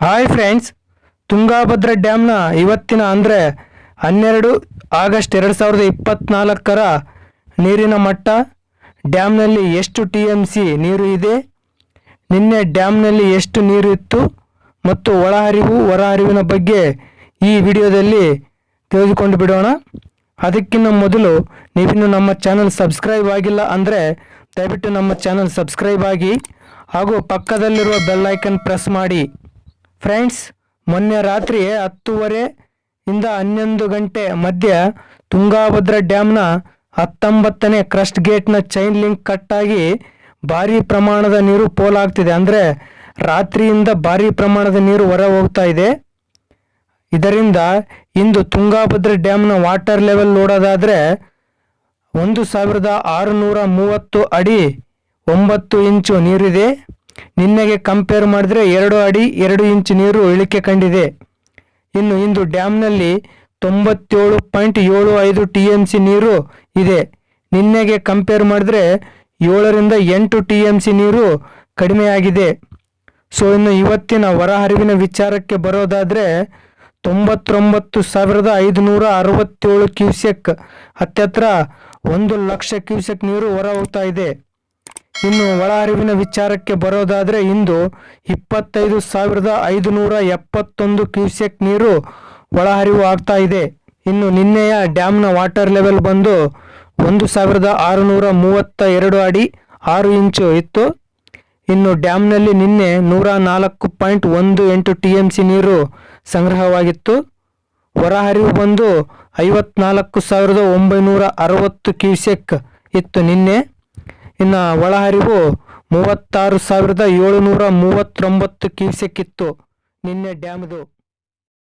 Hi friends, Tungabhadra ಡ್ಯಾಮ್ನ ಇವತ್ತಿನ ಅಂದರೆ ಹನ್ನೆರಡು ಆಗಸ್ಟ್ ಎರಡು ಸಾವಿರದ ಇಪ್ಪತ್ತ್ನಾಲ್ಕರ ನೀರಿನ ಮಟ್ಟ, ಡ್ಯಾಮ್ನಲ್ಲಿ ಎಷ್ಟು ಟಿ ಎಂ ಸಿ ನೀರು ಇದೆ, ನಿನ್ನೆ ಡ್ಯಾಮ್ನಲ್ಲಿ ಎಷ್ಟು ನೀರು ಇತ್ತು ಮತ್ತು ಒಳಹರಿವು, ಹೊರಹರಿವಿನ ಬಗ್ಗೆ ಈ ವಿಡಿಯೋದಲ್ಲಿ ತಿಳಿದುಕೊಂಡು ಬಿಡೋಣ. ಅದಕ್ಕಿಂತ ಮೊದಲು ನೀವಿನ್ನು ನಮ್ಮ ಚಾನಲ್ ಸಬ್ಸ್ಕ್ರೈಬ್ ಆಗಿಲ್ಲ ಅಂದರೆ ದಯವಿಟ್ಟು ನಮ್ಮ ಚಾನಲ್ ಸಬ್ಸ್ಕ್ರೈಬ್ ಆಗಿ ಹಾಗೂ ಪಕ್ಕದಲ್ಲಿರುವ ಬೆಲ್ ಐಕನ್ ಪ್ರೆಸ್ ಮಾಡಿ. ಫ್ರೆಂಡ್ಸ್, ಮೊನ್ನೆ ರಾತ್ರಿ ಹತ್ತುವರೆ ಇಂದ ಹನ್ನೊಂದು ಗಂಟೆ ಮಧ್ಯ ತುಂಗಾಭದ್ರಾ ಡ್ಯಾಮ್ನ ಹತ್ತೊಂಬತ್ತನೇ ಕ್ರಸ್ಟ್ ಗೇಟ್ನ ಚೈನ್ ಲಿಂಕ್ ಕಟ್ಟಾಗಿ ಭಾರಿ ಪ್ರಮಾಣದ ನೀರು ಪೋಲಾಗ್ತಿದೆ. ಅಂದರೆ ರಾತ್ರಿಯಿಂದ ಭಾರಿ ಪ್ರಮಾಣದ ನೀರು ಹೊರ ಹೋಗ್ತಾ ಇದೆ. ಇದರಿಂದ ಇಂದು ತುಂಗಾಭದ್ರ ಡ್ಯಾಮ್ನ ವಾಟರ್ ಲೆವೆಲ್ ನೋಡೋದಾದರೆ ಒಂದು ಸಾವಿರದ ಆರುನೂರ ಮೂವತ್ತು ಅಡಿ ಒಂಬತ್ತು ಇಂಚು ನೀರಿದೆ. ನಿನ್ನೆಗೆ ಕಂಪೇರ್ ಮಾಡಿದ್ರೆ ಎರಡು ಅಡಿ, ಎರಡು ಇಂಚು ನೀರು ಇಳಿಕೆ ಕಂಡಿದೆ. ಇನ್ನು ಇಂದು ಡ್ಯಾಮ್ನಲ್ಲಿ ತೊಂಬತ್ತೇಳು ಪಾಯಿಂಟ್ ಏಳು ಐದು ಟಿ ಎಂ ಸಿ ನೀರು ಇದೆ. ನಿನ್ನೆಗೆ ಕಂಪೇರ್ ಮಾಡಿದ್ರೆ ಏಳರಿಂದ ಎಂಟು ಟಿ ಎಂ ಸಿ ನೀರು ಕಡಿಮೆಯಾಗಿದೆ. ಸೊ ಇನ್ನು ಇವತ್ತಿನ ಹೊರಹರಿವಿನ ವಿಚಾರಕ್ಕೆ ಬರೋದಾದರೆ ತೊಂಬತ್ತೊಂಬತ್ತು ಸಾವಿರದ ಐದುನೂರ ಅರವತ್ತೇಳು ಕ್ಯೂಸೆಕ್ ಹತ್ತತ್ರ ಒಂದು ಲಕ್ಷ ಕ್ಯೂಸೆಕ್ ನೀರು ಹೊರ ಹೋಗ್ತಾ ಇದೆ. ಇನ್ನು ಒಳಹರಿವಿನ ವಿಚಾರಕ್ಕೆ ಬರೋದಾದರೆ ಇಂದು ಇಪ್ಪತ್ತೈದು ಸಾವಿರದ ಐದುನೂರ ಎಪ್ಪತ್ತೊಂದು ಕ್ಯೂಸೆಕ್ ನೀರು ಒಳಹರಿವು ಆಗ್ತಾ ಇದೆ. ಇನ್ನು ನಿನ್ನೆಯ ಡ್ಯಾಮ್ನ ವಾಟರ್ ಲೆವೆಲ್ ಬಂದು ಒಂದು ಸಾವಿರದ ಆರುನೂರ ಮೂವತ್ತ ಎರಡು ಅಡಿ ಆರು ಇಂಚು ಇತ್ತು. ಇನ್ನು ಡ್ಯಾಮ್ನಲ್ಲಿ ನಿನ್ನೆ ನೂರ ನಾಲ್ಕು ಪಾಯಿಂಟ್ ಒಂದು ಎಂಟು ಟಿ ಎಂ ಸಿ ನೀರು ಸಂಗ್ರಹವಾಗಿತ್ತು. ಹೊರಹರಿವು ಬಂದು ಐವತ್ನಾಲ್ಕು ಸಾವಿರದ ಒಂಬೈನೂರ ಅರವತ್ತು ಕ್ಯೂಸೆಕ್ ಇತ್ತು ನಿನ್ನೆ. ಇನ್ನು ಒಳಹರಿವು ಮೂವತ್ತಾರು ಸಾವಿರದ ಏಳುನೂರ ಮೂವತ್ತೊಂಬತ್ತು ಕ್ಯೂಸೆಕ್ ಇತ್ತು. ನಿನ್ನೆ ಡ್ಯಾಮ್ದು